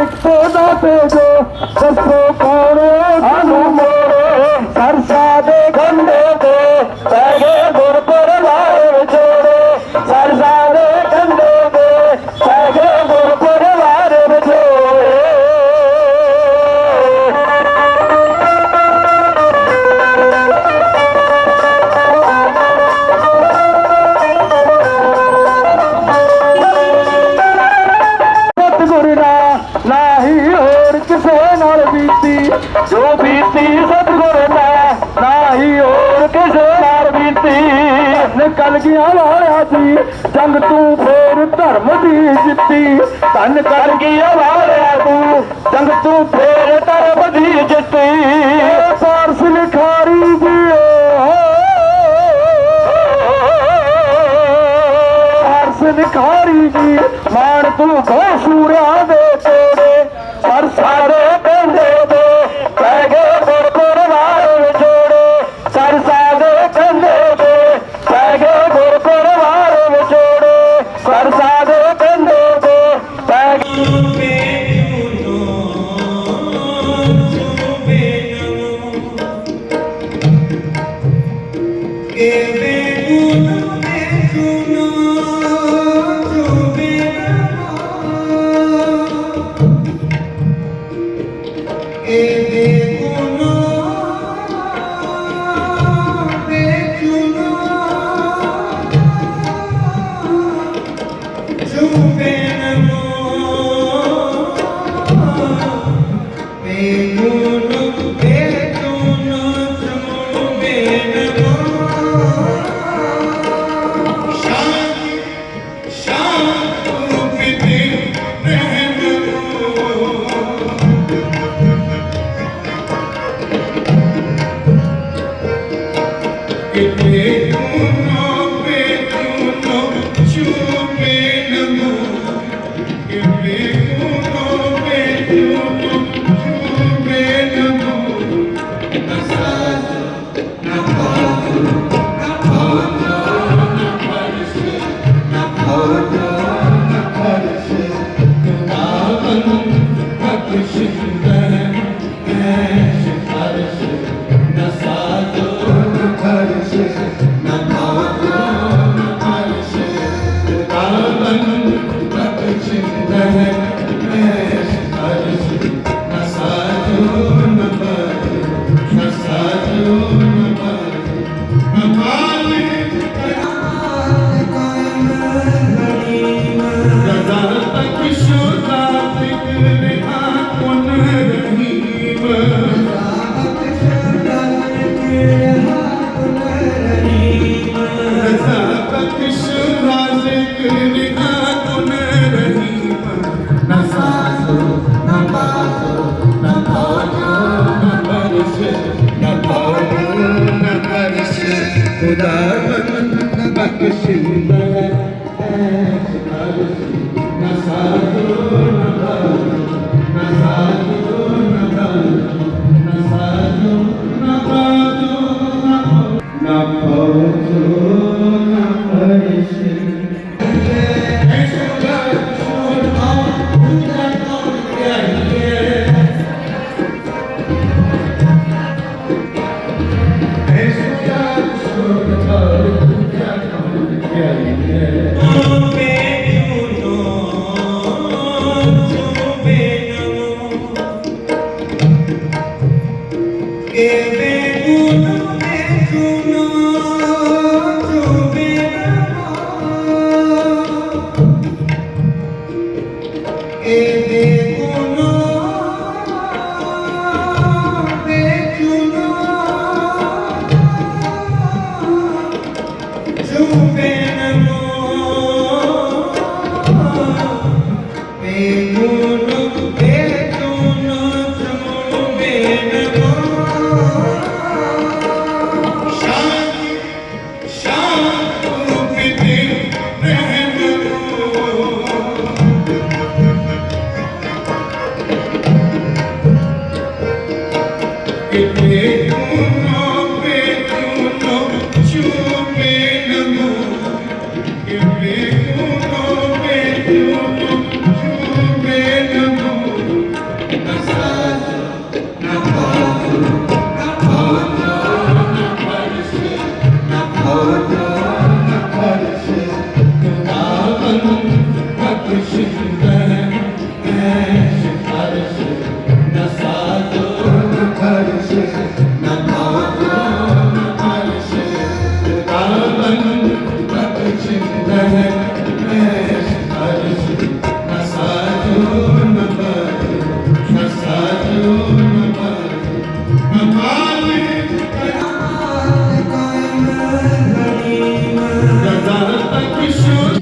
मिटको ना भेजो ਕਿਸੇ ਨਾਲ ਬੀਤੀ, ਜੋ ਬੀਤੀ ਸਤਿਗੁਰ ਦਾ ਨਾਹੀ ਹੋਰ ਕਿਸੇ ਨਾਲ ਬੀਤੀ। ਨਿਕਲ ਗਿਆ ਵਾਲਿਆ ਜੀ ਜੰਗ ਤੂੰ ਫੇਰ ਧਰਮ ਦੀ ਜਿੱਤੀ। ਧਨ ਕਰ ਗਿਆ ਵਾਲਿਆ ਤੂੰ ਜੰਗ ਤੂੰ ਫੇਰ ਧਰਮ ਦੀ ਜਿੱਤੀ। ਪਾਰਸ ਲਿਖਾਰੀ ਜੀ ਹਰਸ ਲਿਖਾਰੀ ਜੀ ਮਾਰ ਤੂੰ ਗੋ ਸੂਰਿਆਂ ਦੇ। ਪਰ tu. ਖੁਦਾਵੰਦ ਬਖਸ਼ਿੰਦਾ।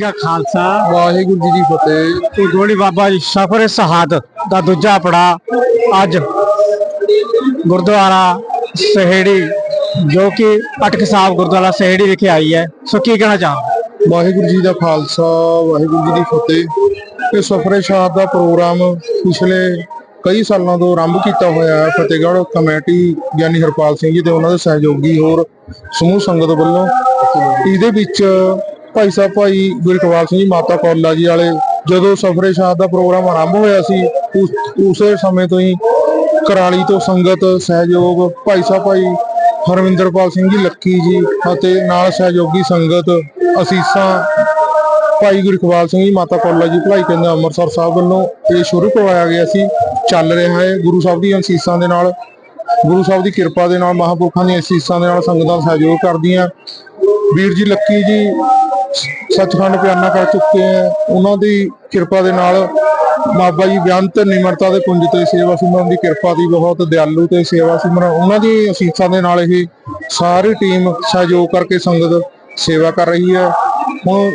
ਕਾ ਖਾਲਸਾ। ਵਾਹਿਗੁਰੂ ਜੀ ਦੀ ਫਤਿਹ। ਤੇ ਗੋਲੀ ਬਾਬਾ ਜੀ ਸਫਰ ਸ਼ਹਾਦਤ ਦਾ ਦੂਜਾ ਪੜਾ ਅੱਜ ਗੁਰਦੁਆਰਾ ਸਹੇੜੀ ਜੋ ਕਿ ਅਟਕ ਸਾਹਿਬ ਗੁਰਦੁਆਰਾ ਸਹੇੜੀ ਵਿਖੇ ਆਈ ਹੈ। ਸੋ ਕੀ ਕਹਿਣਾ ਚਾਹੋ ਵਾਹਿਗੁਰੂ ਜੀ ਦਾ ਖਾਲਸਾ ਵਾਹਿਗੁਰੂ ਜੀ ਦੀ ਫਤਿਹ। ਇਹ ਸਫਰੇ ਸ਼ਾਹ ਦਾ ਪ੍ਰੋਗਰਾਮ ਪਿਛਲੇ ਕਈ ਸਾਲਾਂ ਤੋਂ ਆਰੰਭ ਕੀਤਾ ਹੋਇਆ ਹੈ। ਫਤਿਹਗੜ੍ਹ ਕਮੇਟੀ ਗਿਆਨੀ ਹਰਪਾਲ ਸਿੰਘ ਜੀ ਤੇ ਉਹਨਾਂ ਦੇ ਸਹਿਯੋਗੀ ਹੋਰ ਸਮੂਹ ਸੰਗਤ ਵੱਲੋਂ। ਇਹਦੇ ਵਿੱਚ ਭਾਈ ਸਾਹਿਬ, ਭਾਈ ਗੁਰਕਵਾਲ ਸਿੰਘ ਜੀ, ਮਾਤਾ ਕੌਲਾ ਜੀ ਵਾਲੇ, ਜਦੋਂ ਸਫਰੇ ਸ਼ਾਹ ਦਾ ਪ੍ਰੋਗਰਾਮ ਆਰੰਭ ਹੋਇਆ ਸੀ, ਉਸ- ਉਸੇ ਸਮੇਂ ਤੋਂ ਹੀ ਕਰਾਲੀ ਤੋਂ ਸੰਗਤ, ਸਹਿਯੋਗ, ਭਾਈ ਸਾਹਿਬ, ਭਾਈ ਹਰਵਿੰਦਰਪਾਲ ਸਿੰਘ ਜੀ, ਲੱਕੀ ਜੀ ਅਤੇ ਨਾਲ ਸਹਿਯੋਗੀ ਸੰਗਤ, ਅਸੀਸਾਂ, ਭਾਈ ਗੁਰਖਵਾਲ ਸਿੰਘ ਜੀ, ਮਾਤਾ ਕੌਲਾ ਜੀ, ਭਲਾਈ ਕੇਂਦਰ ਅੰਮ੍ਰਿਤਸਰ ਸਾਹਿਬ ਵੱਲੋਂ ਇਹ ਸ਼ੁਰੂ ਕਰਵਾਇਆ ਗਿਆ ਸੀ, ਚੱਲ ਰਿਹਾ ਹੈ ਗੁਰੂ ਸਾਹਿਬ ਦੀਆਂ ਅਸੀਸਾਂ ਦੇ ਨਾਲ। ਗੁਰੂ ਸਾਹਿਬ ਦੀ ਕਿਰਪਾ ਦੇ ਨਾਲ ਮਹਾਂਪੁਰਖਾਂ ਦੀਆਂ ਅਸੀਸਾਂ ਦੇ ਨਾਲ ਸੰਗਤਾਂ ਸਹਿਯੋਗ ਕਰਦੀਆਂ। ਵੀਰ ਜੀ, ਲੱਕੀ ਜੀ ਸੱਚਖੰਡ ਪਿਆਨਾ ਕਰ ਚੁੱਕੇ ਹੈ। ਉਹਨਾਂ ਦੀ ਕਿਰਪਾ ਦੇ ਨਾਲ ਬਾਬਾ ਜੀ ਬੇਅੰਤ ਨਿਮਰਤਾ ਦੇ ਪੁੰਜ ਤੇ ਸੇਵਾ ਸਿਮਰਨ ਦੀ ਕਿਰਪਾ ਦੀ ਬਹੁਤ ਦਿਆਲੂ ਤੇ ਸੇਵਾ ਸਿਮਰਨ। ਉਹਨਾਂ ਦੀ ਅਸੀਸਾਂ ਦੇ ਨਾਲ ਇਹ ਸਾਰੀ ਟੀਮ ਸਹਿਯੋਗ ਕਰਕੇ ਸੰਗਤ ਸੇਵਾ ਕਰ ਰਹੀ ਹੈ। ਹੁਣ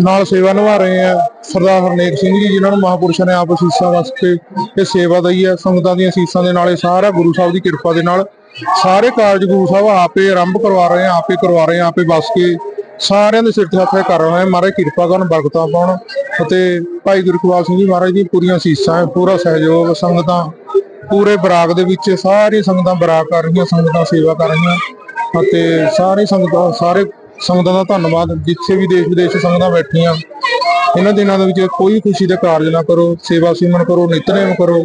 ਨਾਲ ਸੇਵਾ ਨਿਭਾ ਰਹੇ ਆ ਸਰਦਾਰ ਹਰਨੇਕ ਸਿੰਘ ਜੀ, ਜਿਨ੍ਹਾਂ ਨੂੰ ਮਹਾਪੁਰਸ਼ਾਂ ਨੇ ਆਪ ਅਸੀਸਾਂ ਵਾਸਤੇ ਇਹ ਸੇਵਾ ਦਈ ਹੈ। ਸੰਗਤਾਂ ਦੀਆਂ ਅਸੀਸਾਂ ਦੇ ਨਾਲ ਇਹ ਸਾਰਾ ਗੁਰੂ ਸਾਹਿਬ ਦੀ ਕਿਰਪਾ ਦੇ ਨਾਲ ਸਾਰੇ ਕਾਰਜ ਗੁਰੂ ਸਾਹਿਬ ਆਪੇ ਆਰੰਭ ਕਰਵਾ ਰਹੇ ਆ ਆਪੇ ਕਰਵਾ ਰਹੇ ਆ ਆਪੇ ਬਸ ਕੇ ਸਾਰਿਆਂ ਦੇ ਸਿਰ ਤੇ ਹੱਥ ਕਰ ਰਹੇ ਆ ਮਹਾਰਾਜ ਕਿਰਪਾ ਕਰਨ, ਬਰਕਤਾਂ ਪਾਉਣ ਅਤੇ ਭਾਈ ਗੁਰਕਵਾਲ ਸਿੰਘ ਜੀ ਮਹਾਰਾਜ ਦੀ ਪੂਰੀਆਂ ਅਸੀਸਾਂ ਪੂਰਾ ਸਹਿਯੋਗ, ਸੰਗਤਾਂ ਪੂਰੇ ਬਰਾਗ ਦੇ ਵਿੱਚ ਸਾਰੀ ਸੰਗਤਾਂ ਬਰਾਗ ਕਰ ਰਹੀਆਂ, ਸੰਗਤਾਂ ਸੇਵਾ ਕਰ ਰਹੀਆਂ ਅਤੇ ਸਾਰੀ ਸੰਗਤਾਂ, ਸਾਰੇ ਸੰਗਤਾਂ ਦਾ ਧੰਨਵਾਦ। ਜਿੱਥੇ ਵੀ ਦੇਸ਼ ਵਿਦੇਸ਼ ਸੰਗਤਾਂ ਬੈਠੀਆਂ, ਇਹਨਾਂ ਦਿਨਾਂ ਦੇ ਵਿੱਚ ਕੋਈ ਖੁਸ਼ੀ ਦੇ ਕਾਰਜ ਨਾ ਕਰੋ, ਸੇਵਾ ਸਿਮਰਨ ਕਰੋ ਨਿਤਨੇਮ ਕਰੋ।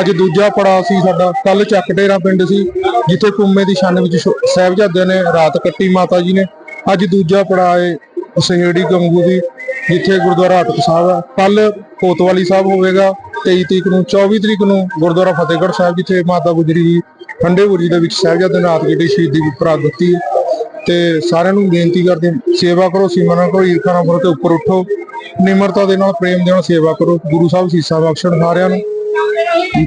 ਅੱਜ ਦੂਜਾ ਪੜਾ ਸੀ ਸਾਡਾ ਕੱਲ ਚੱਕ ਡੇਰਾ ਪਿੰਡ ਸੀ, ਜਿੱਥੇ ਕੁੰਮੇ ਦੀ ਛੰਨ ਵਿੱਚ ਸ਼ੋ- ਸਾਹਿਬਜ਼ਾਦਿਆਂ ਨੇ ਰਾਤ ਕੱਟੀ ਮਾਤਾ ਜੀ ਨੇ। ਅੱਜ ਦੂਜਾ ਪੜਾਅ ਹੈ ਸਹੇੜੀ ਗੰਗੂ ਦੀ, ਜਿੱਥੇ ਗੁਰਦੁਆਰਾ ਅਟਕ ਸਾਹਿਬ ਹੈ ਕੱਲ ਕੋਤਵਾਲੀ ਸਾਹਿਬ ਹੋਵੇਗਾ 23 ਤਰੀਕ ਨੂੰ 24 ਤਰੀਕ ਨੂੰ ਗੁਰਦੁਆਰਾ ਫਤਿਹਗੜ੍ਹ ਸਾਹਿਬ, ਜਿੱਥੇ ਮਾਤਾ ਗੁਜਰੀ ਜੀ ਠੰਡੇ ਬੁਰਜੀ ਦੇ ਵਿੱਚ ਸਾਹਿਬਜ਼ਾਦੇ ਨਾਥ ਰਾਤ ਜਿਹੜੀ ਸ਼ਹੀਦੀ ਦੀ ਪ੍ਰਾਪਤ ਦਿੱਤੀ ਤੇ ਸਾਰਿਆਂ ਨੂੰ ਬੇਨਤੀ ਕਰਦੇ ਸੇਵਾ ਕਰੋ ਸਿਮਰਨ ਕਰੋ ਈਰਖਾ ਨਾ ਕਰੋ ਤੇ ਉੱਪਰ ਉੱਠੋ। ਨਿਮਰਤਾ ਦੇ ਨਾਲ, ਪ੍ਰੇਮ ਦੇ ਨਾਲ ਸੇਵਾ ਕਰੋ। ਗੁਰੂ ਸਾਹਿਬ ਸ਼ੀਸਾ ਬਖਸ਼ਣ ਸਾਰਿਆਂ ਨੂੰ।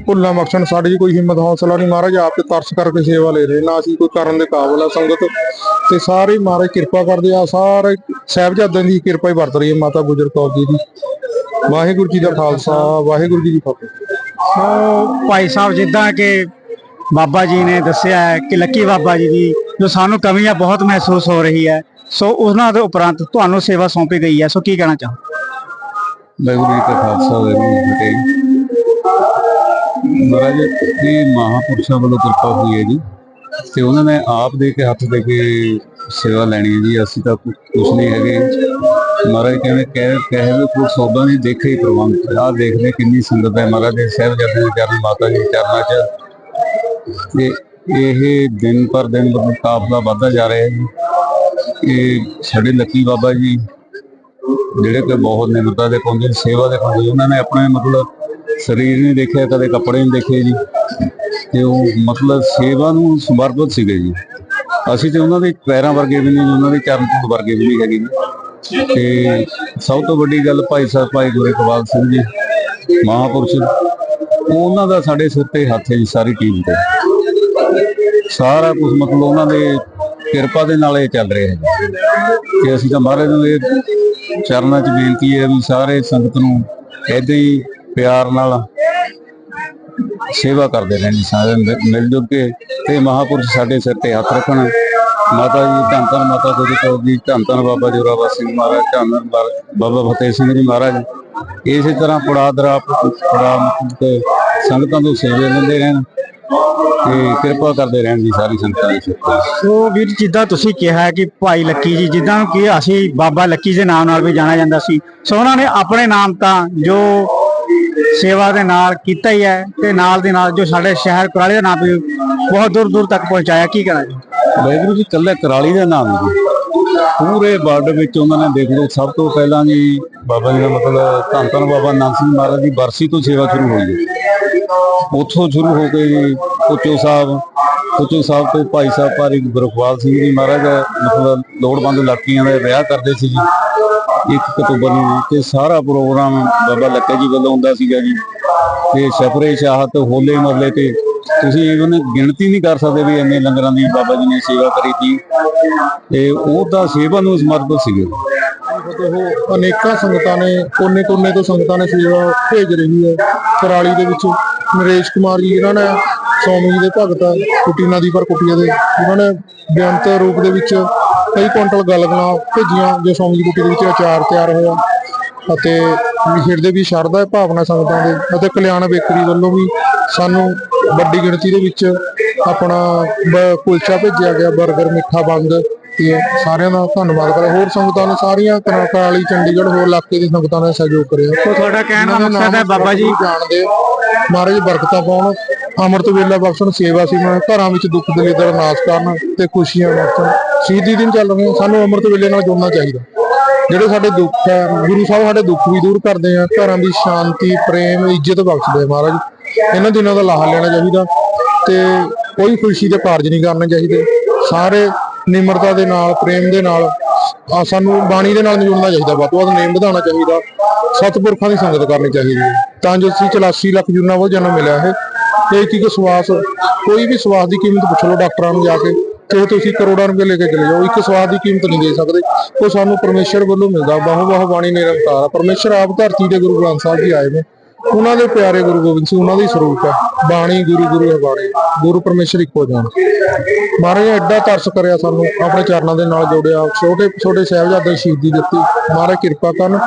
ਭੁੱਲਾਂ ਬਖਸ਼ਣ ਸਾਡੇ 'ਚ ਕੋਈ ਹਿੰਮਤ ਹੌਸਲਾ ਨਹੀਂ। ਮਹਾਰਾਜ ਆਪ ਤੇ ਤਰਸ ਕਰਕੇ ਸੇਵਾ ਲੈ ਰਹੇ। ਨਾ ਅਸੀਂ ਕੋਈ ਕਰਨ ਦੇ ਕਾਬਲ ਆ ਸੰਗਤ। ਤੇ ਸਾਰੇ ਮਹਾਰਾਜ ਕਿਰਪਾ ਕਰਦੇ ਆ। ਸਾਰੇ ਸਾਹਿਬਜ਼ਾਦਿਆਂ ਦੀ ਕਿਰਪਾ ਹੀ ਵਰਤ ਰਹੀ ਹੈ ਮਾਤਾ ਗੁਜਰ ਕੌਰ ਜੀ ਦੀ। ਵਾਹਿਗੁਰੂ ਜੀ ਦਾ ਖਾਲਸਾ ਵਾਹਿਗੁਰੂ ਜੀ ਦੀ ਫਤਿਹ। ਸੋ ਭਾਈ ਸਾਹਿਬ ਜਿੱਦਾਂ ਕਿ ਬਾਬਾ ਜੀ ਨੇ ਦੱਸਿਆ ਹੈ ਕਿ ਲੱਕੀ ਬਾਬਾ ਜੀ ਦੀ ਜੋ ਸਾਨੂੰ ਕਮੀਆਂ ਬਹੁਤ ਮਹਿਸੂਸ ਹੋ ਰਹੀ ਹੈ। ਸੋ ਉਹਨਾਂ ਦੇ ਉਪਰੰਤ ਤੁਹਾਨੂੰ ਸੇਵਾ ਸੌਂਪੀ ਗਈ ਹੈ। ਸੋ ਕੀ ਕਹਿਣਾ ਚਾਹੋ ਵਾਹਿਗੁਰੂ ਜੀ ਕਾ ਖਾਲਸਾ ਵਾਹਿਗੁਰੂ ਜੀ ਕੀ ਫਤਿਹ। ਮਹਾਰਾਜ, ਇਹ ਮਹਾਪੁਰਸ਼ਾਂ ਵੱਲੋਂ ਕਿਰਪਾ ਹੋਈ ਹੈ ਜੀ। ਤੇ ਉਹਨਾਂ ਨੇ ਆਪ ਦੇ ਕੇ ਹੱਥ ਦੇ ਕੇ ਸੇਵਾ ਲੈਣੀ ਹੈ ਜੀ। ਅਸੀਂ ਤਾਂ ਕੁਝ ਨਹੀਂ ਹੈਗੇ। ਮਹਾਰਾਜ ਕਹਿੰਦੇ, ਕਹਿ ਕਹਿ ਵੀ ਕੋਈ ਨਹੀਂ, ਦੇਖੇ ਹੀ ਪ੍ਰਬੰਧ। ਆਹ ਦੇਖਦੇ ਕਿੰਨੀ ਸੰਗਤ ਹੈ। ਮਹਾਰਾਜ ਦੇ ਸਾਹਿਬਜ਼ਾਦੇ ਦੇ ਚਰਨ ਮਾਤਾ ਜੀ ਦੇ ਚਰਨਾਂ 'ਚ। ਤੇ ਇਹ ਦਿਨ ਪਰ ਦਿਨ ਮਤਲਬ ਕਾਫਲਾ ਵੱਧਦਾ ਜਾ ਰਿਹਾ ਹੈ ਜੀ। ਇਹ ਸਾਡੇ ਲੱਕੀ ਬਾਬਾ ਜੀ, ਜਿਹੜੇ ਕਿ ਬਹੁਤ ਨਿਮਰਤਾ ਦੇ ਪਾਉਂਦੇ ਸੇਵਾ ਦੇ ਪਾਉਂਦੇ ਉਹਨਾਂ ਨੇ ਆਪਣੇ ਮਤਲਬ ਸਰੀਰ ਨਹੀਂ ਦੇਖਿਆ, ਕਦੇ ਕੱਪੜੇ ਨਹੀਂ ਦੇਖੇ ਜੀ। ਤੇ ਉਹ ਮਤਲਬ ਸੇਵਾ ਨੂੰ ਸਮਰਪਿਤ ਸੀਗੇ ਜੀ। ਅਸੀਂ ਤੇ ਉਹਨਾਂ ਦੇ ਪੈਰਾਂ ਵਰਗੇ ਵੀ ਨਹੀਂ, ਉਹਨਾਂ ਦੇ ਚਰਨ ਧੂੜ ਵਰਗੇ ਵੀ ਨਹੀਂ ਹੈਗੇ ਜੀ। ਤੇ ਸਭ ਤੋਂ ਵੱਡੀ ਗੱਲ ਭਾਈ ਸਾਹਿਬ, ਭਾਈ ਗੁਰੇ ਕਵਾਲ ਸਿੰਘ ਜੀ, ਮਹਾਪੁਰਸ਼। ਉਹਨਾਂ ਦਾ ਸਾਡੇ ਸਿਰ ਤੇ ਹੱਥ ਹੈ ਜੀ, ਸਾਰੀ ਟੀਮ ਤੇ। ਸਾਰਾ ਕੁਝ ਮਤਲਬ ਉਹਨਾਂ ਦੇ ਕਿਰਪਾ ਦੇ ਨਾਲ ਇਹ ਚੱਲ ਰਿਹਾ ਹੈ ਕਿ ਅਸੀਂ ਤਾਂ ਮਹਾਰਾਜ ਨੂੰ ਇਹ ਚਰਨਾਂ 'ਚ ਬੇਨਤੀ ਹੈ ਵੀ ਸਾਰੇ ਸੰਗਤ ਨੂੰ ਏਦਾਂ ਹੀ ਪਿਆਰ ਨਾਲ ਸੇਵਾ ਕਰਦੇ ਰਹਿਣ ਜੀ ਸਾਰੇ ਮਿਲ- ਜੁਲ ਕੇ ਤੇ ਮਹਾਪੁਰਸ਼ ਸਾਡੇ ਸਿਰ ਤੇ ਹੱਥ ਰੱਖਣ। ਮਾਤਾ ਜੀ, ਧੰਨ ਧੰਨ ਮਾਤਾ ਗੁਰੂ ਕੌਰ ਜੀ, ਧੰਨ ਧੰਨ ਬਾਬਾ ਜੋਰਾਵਰ ਸਿੰਘ ਮਹਾਰਾਜ, ਧੰਨ ਧੰਨ ਬਾਬਾ ਫਤਿਹ ਸਿੰਘ ਜੀ ਮਹਾਰਾਜ। ਇਸੇ ਤਰ੍ਹਾਂ ਪੜਾਦਰਾ ਪੜਾ ਤੇ ਸੰਗਤਾਂ ਤੋਂ ਸੇਵਾ ਲੈਂਦੇ ਰਹਿਣ ਤੇ ਕਿਰਪਾ ਕਰਦੇ ਰਹਿਣ ਦੀ ਸਾਰੀ ਸੰਗਤਾਂ ਦੀ ਸਿਰ ਸੋ ਵੀਰ, ਜਿੱਦਾਂ ਤੁਸੀਂ ਕਿਹਾ ਕਿ ਭਾਈ ਲੱਕੀ ਜੀ, ਜਿੱਦਾਂ ਕਿ ਅਸੀਂ ਬਾਬਾ ਲੱਕੀ ਦੇ ਨਾਮ ਨਾਲ ਵੀ ਜਾਣਿਆ ਜਾਂਦਾ ਸੀ, ਸੋ ਉਹਨਾਂ ਨੇ ਆਪਣੇ ਨਾਮ ਤਾਂ ਜੋ ਸੇਵਾ ਦੇ ਨਾਲ ਕੀਤਾ ਹੀ ਹੈ ਤੇ ਨਾਲ ਦੇ ਨਾਲ ਜੋ ਸਾਡੇ ਸ਼ਹਿਰ ਕੁਰਾਲੀ ਦਾ ਨਾਮ ਵੀ ਬਹੁਤ ਦੂਰ ਦੂਰ ਤੱਕ ਪਹੁੰਚਾਇਆ। ਕੀ ਕਰਾਂ ਜੀ? ਵਾਹਿਗੁਰੂ ਜੀ ਕੱਲੇ ਕਰਾਲੀ ਦਾ ਨਾਮ ਜੀ। ਪੂਰੇ ਵਰਲਡ ਵਿੱਚ ਉਹਨਾਂ ਨੇ ਦੇਖ ਲਓ, ਸਭ ਤੋਂ ਪਹਿਲਾਂ ਜੀ ਬਾਬਾ ਜੀ ਦਾ ਮਤਲਬ ਧੰਨ ਧੰਨ ਬਾਬਾ ਨਾਨਕ ਸਿੰਘ ਮਹਾਰਾਜ ਦੀ ਬਰਸੀ ਤੋਂ ਸੇਵਾ ਸ਼ੁਰੂ ਹੋਈ ਹੈ। ਉੱਥੋਂ ਸ਼ੁਰੂ ਹੋ ਕੇ ਜੀ ਕੋਚੋ ਸਾਹਿਬ ਕੋਚੋ ਸਾਹਿਬ ਤੋਂ ਭਾਈ ਸਾਹਿਬ ਭਾਰੀ ਗੁਰਖਵਾਲ ਸਿੰਘ ਜੀ ਮਹਾਰਾਜ ਮਤਲਬ ਲੋੜਵੰਦ ਲੜਕੀਆਂ ਦਾ ਵਿਆਹ ਕਰਦੇ ਸੀ ਜੀ। 1 ਅਕਤੂਬਰ ਨੂੰ ਤੇ ਸਾਰਾ ਪ੍ਰੋਗਰਾਮ ਬਾਬਾ ਲੱਕਾ ਜੀ ਵੱਲੋਂ ਹੁੰਦਾ ਸੀਗਾ ਜੀ। ਤੇ ਸਫਰੇ ਸ਼ਾਹਤ ਹੋਲੇ ਮਹੱਲੇ ਤੇ ਤੁਸੀਂ ਇਹਨੇ ਗਿਣਤੀ ਨਹੀਂ ਕਰ ਸਕਦੇ ਵੀ ਇੰਨੇ ਲੰਗਰਾਂ ਦੀ ਬਾਬਾ ਜੀ ਨੇ ਸੇਵਾ ਕਰੀ ਸੀ। ਤੇ ਉਹ ਤਾਂ ਸੇਵਾ ਨੂੰ ਸਮਰਪਿਤ ਸੀਗੇ। ਉਹ ਅਨੇਕਾਂ ਸੰਗਤਾਂ ਨੇ, ਕੋਨੇ ਕੋਨੇ ਤੋਂ ਸੰਗਤਾਂ ਨੇ ਸੇਵਾ ਭੇਜ ਰਹੀ ਹੈ। ਕਰਾਲੀ ਦੇ ਵਿੱਚ ਨਰੇਸ਼ ਕੁਮਾਰ ਜੀ ਇਹਨਾਂ ਨੇ, ਸੌਮੀ ਜੀ ਦੇ ਭਗਤ ਆ, ਕੁੱਟੀ ਪਰ ਕੁੱਟੀਆਂ ਦੇ, ਜਿਨ੍ਹਾਂ ਨੇ ਬੇਅੰਤ ਰੂਪ ਦੇ ਵਿੱਚ ਕਈ ਕੁਇੰਟਲ ਗਲਗਲਾਂ ਭੇਜੀਆਂ ਜੋ ਸੌਮੀ ਜੀ ਕੁੱਟੀ ਦੇ ਵਿੱਚ ਅਚਾਰ ਤਿਆਰ ਹੋਇਆ। ਅਤੇ ਹਿਰਦੇ ਵੀ ਸ਼ਰਧਾ ਹੈ ਭਾਵਨਾ ਸੰਗਤਾਂ ਦੇ ਅਤੇ ਕਲਿਆਣ ਬੇਕਰੀ ਵੱਲੋਂ ਵੀ ਸਾਨੂੰ ਵੱਡੀ ਗਿਣਤੀ ਦੇ ਵਿੱਚ ਆਪਣਾ ਕੁਲਚਾ ਭੇਜਿਆ ਗਿਆ 버ਗਰ ਮਿੱਠਾ ਬੰਦ ਤੇ ਸਾਰਿਆਂ ਦਾ ਧੰਨਵਾਦ ਕਰਦਾ ਹੋਰ ਸੰਗਤਾਂ ਨੇ ਸਾਰੀਆਂ ਕਰਾ- ਕਰਾਲੀ ਚੰਡੀਗੜ੍ਹ ਹੋਰ ਇਲਾਕੇ ਦੀ ਸੰਗਤਾਂ ਨੇ ਸਹਿਯੋਗ ਕਰਿਆ। ਸੋ ਤੁਹਾਡਾ ਕਹਿਣ ਦਾ ਦੇ ਮਕਸਦ ਹੈ ਬਾਬਾ ਜੀ। ਜਾਣਦੇ। ਮਹਾਰਾਜ ਬਰਕਤਾਂ ਪਾਉਣ। ਅੰਮ੍ਰਿਤ ਵੇਲਾ ਬਖਸ਼ਣ ਸੇਵਾ ਸੀ ਮੈਂ ਘਰਾਂ ਵਿੱਚ ਦੁੱਖ ਦਲਿੱਦਰ ਨਾਸ਼ ਕਰਨ ਤੇ ਖੁਸ਼ੀਆਂ ਬਖਸ਼ਣ। ਸ਼ਹੀਦੀ ਦਿਨ ਚੱਲ ਰਹੇ ਸਾਨੂੰ ਅੰਮ੍ਰਿਤ ਵੇਲੇ ਨਾਲ ਜੁੜਨਾ ਚਾਹੀਦਾ। ਜਿਹੜੇ ਸਾਡੇ ਦੁੱਖ ਹੈ ਗੁਰੂ ਸਾਹਿਬ ਸਾਡੇ ਦੁੱਖ ਵੀ ਦੂਰ ਕਰਦੇ ਆ, ਘਰਾਂ ਦੀ ਸ਼ਾਂਤੀ, ਪ੍ਰੇਮ, ਇੱਜ਼ਤ ਬਖਸ਼ਦੇ ਮਹਾਰਾਜ। ਇਹਨਾਂ ਦਿਨਾਂ ਦਾ ਲਾਹਾ ਲੈਣਾ ਚਾਹੀਦਾ ਤੇ ਕੋਈ ਖੁਸ਼ੀ ਦੇ ਕਾਰਜ ਨਹੀਂ ਕਰਨੇ ਚਾਹੀਦੇ। ਸਾਰੇ ਨਿਮਰਤਾ ਦੇ ਨਾਲ, ਪ੍ਰੇਮ ਦੇ ਨਾਲ ਸਾਨੂੰ ਬਾਣੀ ਦੇ ਨਾਲ ਜੁੜਨਾ ਚਾਹੀਦਾ। ਵੱਧ ਤੋਂ ਵੱਧ ਨੇਮ ਵਧਾਉਣਾ ਚਾਹੀਦਾ। ਸਤਿਪੁਰਖਾਂ ਦੀ ਸੰਗਤ ਕਰਨੀ ਚਾਹੀਦੀ ਹੈ। ਤਾਂ ਜੋ ਅਸੀਂ 84 ਲੱਖ ਜੁਨਾ ਉਹ ਜਨਮ ਮਿਲਿਆ ਹੈ ਤੇ ਇੱਕ ਇੱਕ ਸਵਾਸ, ਕੋਈ ਵੀ ਸਵਾਸ ਦੀ ਕੀਮਤ ਪੁੱਛ ਲਓ ਡਾਕਟਰਾਂ ਨੂੰ ਜਾ ਕੇ। ਤੇ ਤੁਸੀਂ ਕਰੋੜਾਂ ਰੁਪਏ ਲੈ ਕੇ ਚਲੇ ਜਾਓ। ਇੱਕ ਸਵਾਦ ਦੀ ਕੀਮਤ ਨਹੀਂ ਦੇ ਸਕਦੇ। ਉਹ ਸਾਨੂੰ ਪਰਮੇਸ਼ਰ ਵੱਲੋਂ ਮਿਲਦਾ। ਬਾਹੋ ਬਾਹੋ ਬਾਣੀ ਨਿਰੰਕਾਰ। ਪਰਮੇਸ਼ਰ ਆਪ ਧਰਤੀ ਤੇ ਗੁਰੂ ਗ੍ਰੰਥ ਸਾਹਿਬ ਜੀ ਆਏ ਨੇ। ਉਹਨਾਂ ਦੇ ਪਿਆਰੇ ਗੁਰੂ ਗੋਬਿੰਦ ਸਿੰਘ, ਉਹਨਾਂ ਦਾ ਸਰੂਪ ਹੈ। ਬਾਣੀ ਗੁਰੂ ਗੁਰੂ ਹੈ ਬਾਣੀ। ਗੁਰੂ ਪਰਮੇਸ਼ਰ ਇੱਕੋ ਜਾਣ ਮਹਾਰਾਜ ਨੇ ਐਡਾ ਤਰਸ ਕਰਿਆ ਸਾਨੂੰ, ਆਪਣੇ ਚਰਨਾਂ ਦੇ ਨਾਲ ਜੋੜਿਆ। ਛੋਟੇ ਛੋਟੇ ਸਾਹਿਬਜ਼ਾਦੇ ਸ਼ਹੀਦੀ ਦਿੱਤੀ। ਮਹਾਰਾਜ ਕਿਰਪਾ ਕਰਨ,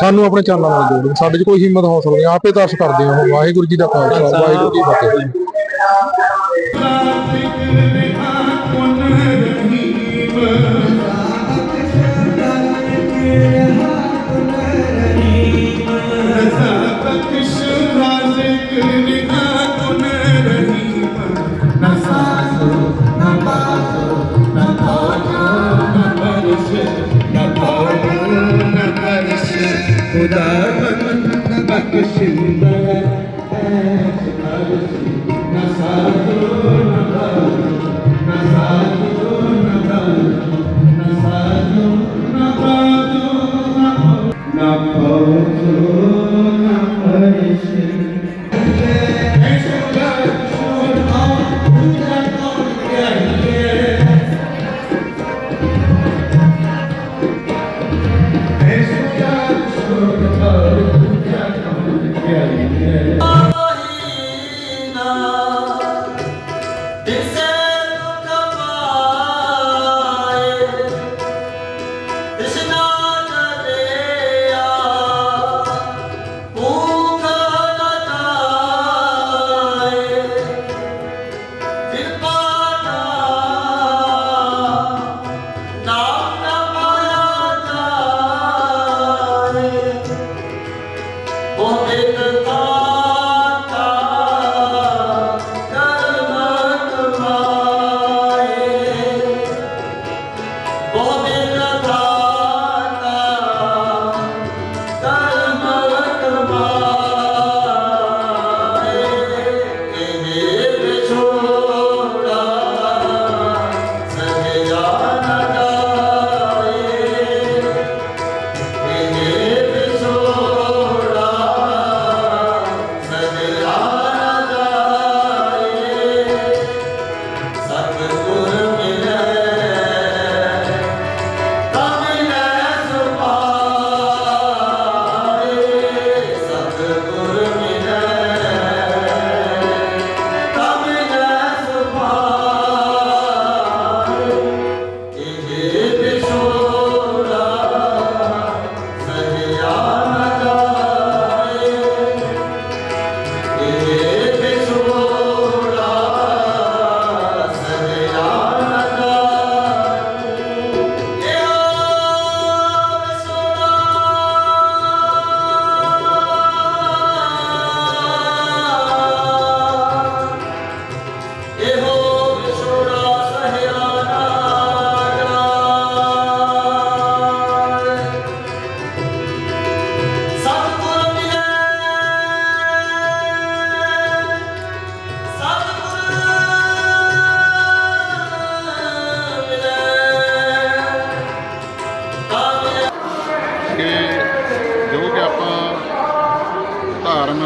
ਸਾਨੂੰ ਆਪਣੇ ਚਰਨਾਂ ਨਾਲ ਜੋੜੋ ਸਾਡੇ 'ਚ ਕੋਈ ਹਿੰਮਤ ਹੌਸਲਾ ਨਹੀਂ। ਆਪੇ ਤਰਸ ਕਰਦੇ ਹਾਂ ਵਾਹਿਗੁਰੂ ਜੀ ਦਾ ਖਾਲਸਾ, ਵਾਹਿਗੁਰੂ ਜੀ ਕੀ ਫਤਿਹ। ਖੁਦਾ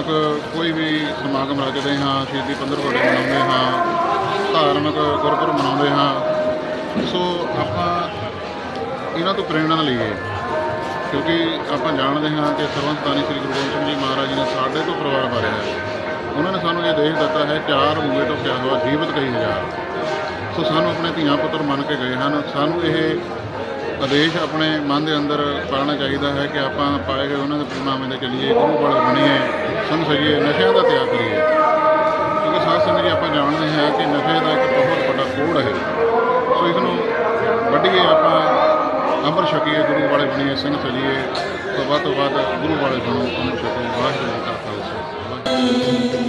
ਧਾਰਮਿਕ ਕੋਈ ਵੀ ਸਮਾਗਮ ਰੱਖਦੇ ਹਾਂ, ਸ਼ਹੀਦੀ ਪੰਦਰਵਾੜੇ ਮਨਾਉਂਦੇ ਹਾਂ, ਧਾਰਮਿਕ ਗੁਰਪੁਰਬ ਮਨਾਉਂਦੇ ਹਾਂ। ਸੋ ਆਪਾਂ ਇਹਨਾਂ ਤੋਂ ਪ੍ਰੇਰਣਾ ਲਈਏ, ਕਿਉਂਕਿ ਆਪਾਂ ਜਾਣਦੇ ਹਾਂ ਕਿ ਸਰਵੰਤਾਨੀ ਸ੍ਰੀ ਗੁਰੂ ਗੋਬਿੰਦ ਸਿੰਘ ਜੀ ਮਹਾਰਾਜ ਜੀ ਨੇ ਸਾਡੇ ਤੋਂ ਪਰਿਵਾਰ ਭਰਿਆ ਹੈ। ਉਹਨਾਂ ਨੇ ਸਾਨੂੰ ਇਹ ਦੇਸ਼ ਦਿੱਤਾ ਹੈ, ਚਾਰ ਮੂਏ ਤੋਂ ਕਿਹਾ ਹੋਇਆ, ਜੀਵਤ ਕਈ ਹਜ਼ਾਰ ਸੋ ਸਾਨੂੰ ਆਪਣੇ ਧੀਆਂ ਪੁੱਤਰ ਮੰਨ ਕੇ ਗਏ ਹਨ, ਸਾਨੂੰ ਇਹ ਆਦੇਸ਼ ਆਪਣੇ ਮਨ ਦੇ ਅੰਦਰ ਪਾਲਣਾ ਚਾਹੀਦਾ ਹੈ ਕਿ ਆਪਾਂ ਪਾਏ ਗਏ ਉਹਨਾਂ ਦੇ ਪਰਨਾਮੇ ਦੇ ਚੱਲੀਏ, ਗੁਰੂ ਵਾਲੇ ਬਣੀਏ, ਸੰਨ ਸਜੀਏ ਨਸ਼ਿਆਂ ਦਾ ਤਿਆਗ ਕਰੀਏ। ਕਿਉਂਕਿ ਸਾਧ ਸੰਗਤ ਜੀ ਆਪਾਂ ਜਾਣਦੇ ਹਾਂ ਕਿ ਨਸ਼ੇ ਦਾ ਇੱਕ ਬਹੁਤ ਵੱਡਾ ਕੋੜ ਹੈ। ਸੋ ਇਸ ਨੂੰ ਵੱਢੀਏ ਆਪਾਂ, ਅੰਮ੍ਰਿਤ ਛਕੀਏ, ਗੁਰੂ ਵਾਲੇ ਬਣੀਏ, ਸਿੰਘ ਸਜੀਏ ਤੋਂ ਵੱਧ ਤੋਂ ਵੱਧ ਗੁਰੂ ਵਾਲੇ ਬਣੋ, ਅੰਮ੍ਰਿਤ ਛਕੀਏ। ਵਾਹਿਗੁਰੂ ਜੀ ਕਾ ਖਾਲਸਾ